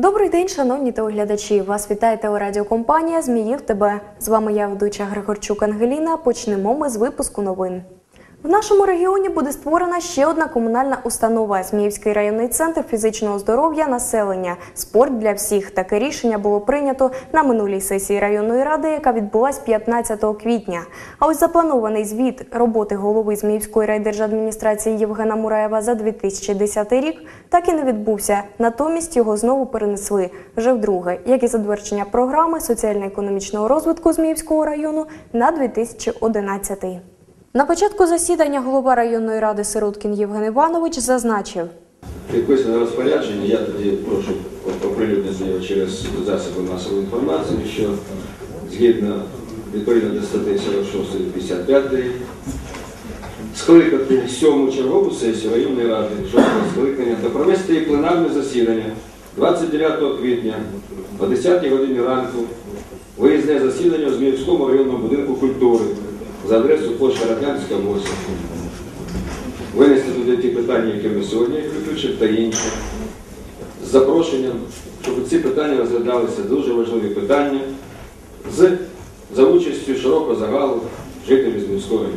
Добрий день, шановні телеглядачі. Вас вітає телерадіокомпанія Зміїв ТБ. З вами я, ведуча Григорчук Ангеліна. Почнемо ми з випуску новин. В нашому регіоні буде створена ще одна комунальна установа Зміївський районний центр фізичного здоров'я населення. Спорт для всіх. Таке рішення було прийнято на минулій сесії районної ради, яка відбулась 15 квітня. А ось запланований звіт роботи голови Зміївської райдержадміністрації Євгена Мураєва за 2010 рік так і не відбувся. Натомість його знову перенесли вже вдруге, як і затвердження програми соціально-економічного розвитку Зміївського району на 2011. На початку засідання голова районної ради Сироткін Євген Іванович зазначив, Підписане розпорядження, я тоді прошу оприлюднити його через засоби масової інформації, що згідно відповідно до статті 46 55 скликати сьому чергову сесію районної ради жодного скликання та провести її пленарне засідання 29 квітня о 10 годині ранку виїзне засідання у Зміївському районному будинку культури за адресу Польща Радянська 8 винести туди ті питання, які ми сьогодні включили, та інші. З запрошенням, щоб ці питання розглядалися дуже важливі питання з за участю широкого загалу жителів з міської.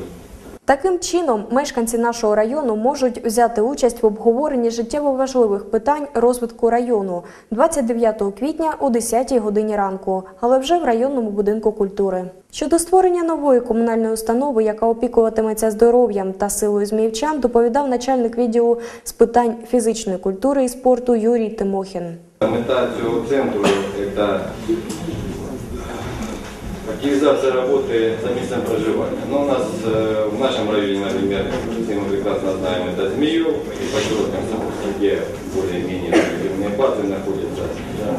Таким чином, мешканці нашого району можуть взяти участь в обговоренні життєво важливих питань розвитку району 29 квітня о 10 годині ранку, але вже в районному будинку культури. Щодо створення нової комунальної установи, яка опікуватиметься здоров'ям та силою зміївчан, доповідав начальник відділу з питань фізичної культури і спорту Юрій Тимохін. Мета цього центру – це активизация работы за местом проживания. Но у нас э, в нашем районе, например, все мы прекрасно знаем, это Змеев и поселок Комсомольский, где более-менее базы находятся.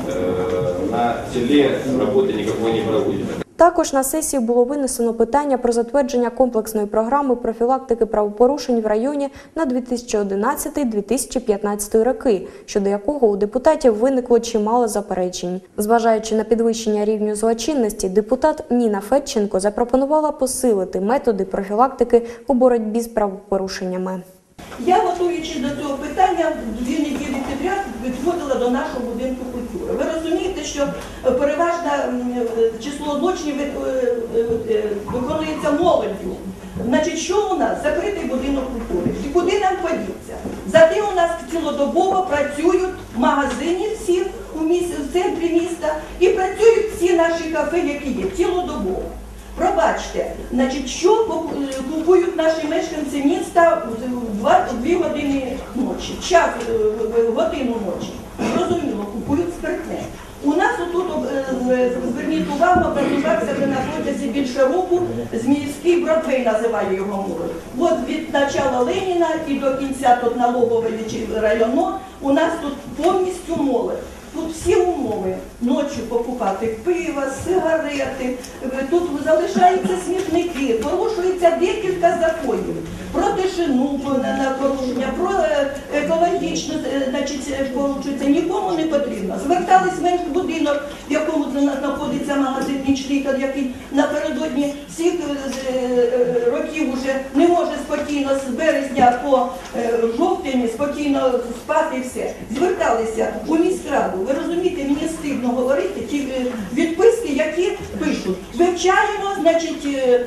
Э, на селе работы никакой не проводится. Також на сесії було винесено питання про затвердження комплексної програми профілактики правопорушень в районі на 2011-2015 роки, щодо якого у депутатів виникло чимало заперечень. Зважаючи на підвищення рівню злочинності, депутат Ніна Федченко запропонувала посилити методи профілактики у боротьбі з правопорушеннями. Я, готуючись до цього питання, дві неділі підряд відходила до нашого будинку культури. Ви розумієте, що е, переважне число злочинів е, е, виконується молоддю. Значить, що у нас? Закритий будинок культури. І куди нам подіться? Зате у нас цілодобово працюють магазини всі у місті, в центрі міста і працюють всі наші кафе, які є, цілодобово. Пробачте, значить, що купують наші мешканці міста в два- в дві години ночі, час е, годину ночі. Зрозуміло, купують спиртне. У нас отут е, зверніть увагу, образувався вже на протязі більше року Зміївський Бродвей називає його молодь. От від начала Леніна і до кінця тут налогової чи районо у нас тут повністю молодь. Тут всі умови ночі покупати пиво, сигарети, тут залишаються смітники, порушується декілька законів про тишину на порушення, про е, екологічне е, е, порушується, нікому не потрібно. Звертались в будинок, в якому знаходиться магазин нічний, який напередодні всіх років уже не може спокійно з березня по жовтень спокійно спати і все. Зверталися у міськраду. Ви розумієте, мені стидно говорити ті відписки, які пишуть. Вивчаємо, значить, е,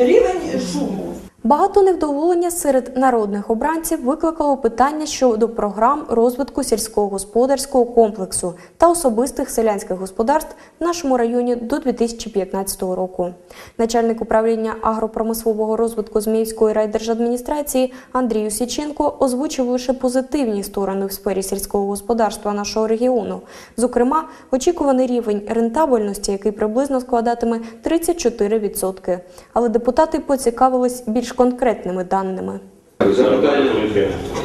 рівень шуму. Багато невдоволення серед народних обранців викликало питання щодо програм розвитку сільського господарського комплексу та особистих селянських господарств в нашому районі до 2015 року. Начальник управління агропромислового розвитку Зміївської райдержадміністрації Андрій Січенко озвучив лише позитивні сторони в сфері сільського господарства нашого регіону. Зокрема, очікуваний рівень рентабельності, який приблизно складатиме 34%. Але депутати поцікавились більш конкретними даними. Запитання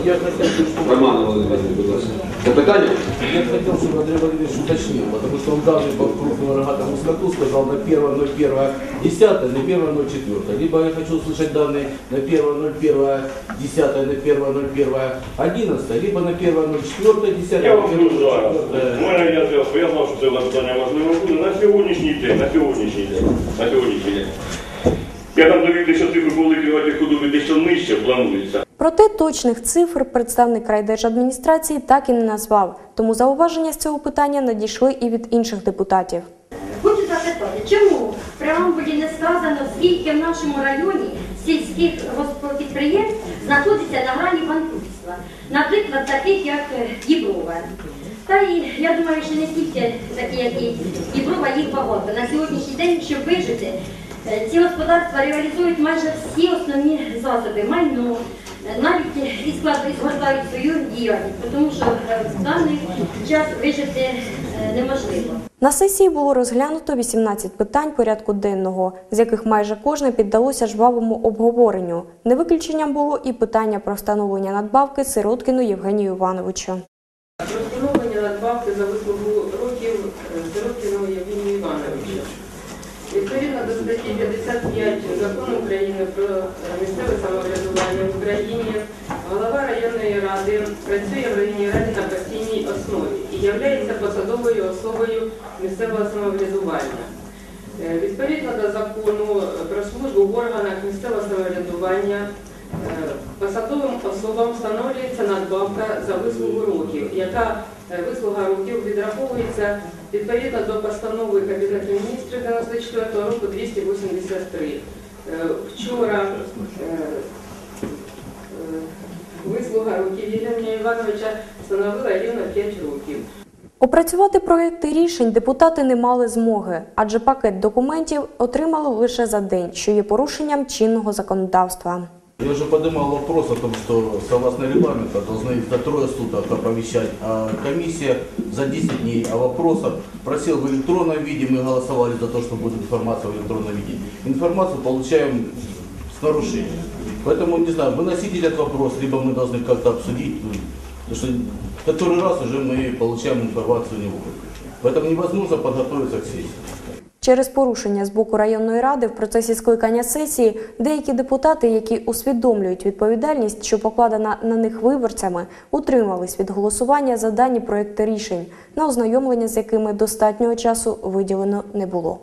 Я хотел, чтобы Романа Володимировича, будь ласка. Запитання? я хотел, чтобы Андрей Владимирович уточнил, потому что он данные по крупному рогатому скоту сказал на 1.01.10, на 1.04. Либо я хочу услышать данные на 1.01.10, на 1.01.11, либо на 1.04.10. Я вам скажу зараз. У мене є зв'язку, я знав, що це запитання важливе буде на сьогоднішній день, на сьогоднішній день, на сьогоднішній день. Я там довів, що цифри по великій раді худоби дещо нижче планується. Проте точних цифр представник райдержадміністрації так і не назвав, тому зауваження з цього питання надійшли і від інших депутатів. Хочу запитати, чому в преамбулі не сказано, скільки в нашому районі сільських госпідприємств знаходиться на грані банкрутства, наприклад, таких як е, Діброва. Та і я думаю, що не тільки такі, як і Діброва, їх багато. На сьогоднішній день, щоб вижити, ці господарства реалізують майже всі основні засоби, майно, е, навіть і складають згортають свою діяльність, тому що е, в даний час вижити е, неможливо. На сесії було розглянуто 18 питань порядку денного, з яких майже кожне піддалося жвавому обговоренню. Не виключенням було і питання про встановлення надбавки Сироткіну Євгенію Івановичу. Про встановлення надбавки за вислугу років Сироткіного Євгенію статті 55 Закону України про е, місцеве самоврядування в Україні, голова районної ради працює в районній раді на постійній основі і є посадовою особою місцевого самоврядування. Е, Відповідно до закону про службу в органах місцевого самоврядування е, посадовим особам встановлюється надбавка за вислугу років, яка е, вислуга років відраховується відповідно до постанови Кабінету міністрів 94 року 283. Е, Вчора е, е, вислуга років Євгенія Івановича становила рівно 5 років. Опрацювати проекти рішень депутати не мали змоги, адже пакет документів отримали лише за день, що є порушенням чинного законодавства. Я уже поднимал вопрос о том, что согласно регламенту должны за трое суток оповещать, а комиссия за 10 дней о вопросах просил в электронном виде, мы голосовали за то, что будет информация в электронном виде. Информацию получаем с нарушением. Поэтому, не знаю, выносить этот вопрос, либо мы должны как-то обсудить, ну, потому что который раз уже мы получаем информацию не. Поэтому невозможно подготовиться к сессии. Через порушення з боку районної ради в процесі скликання сесії деякі депутати, які усвідомлюють відповідальність, що покладена на них виборцями, утримались від голосування за дані проекти рішень, на ознайомлення з якими достатнього часу виділено не було.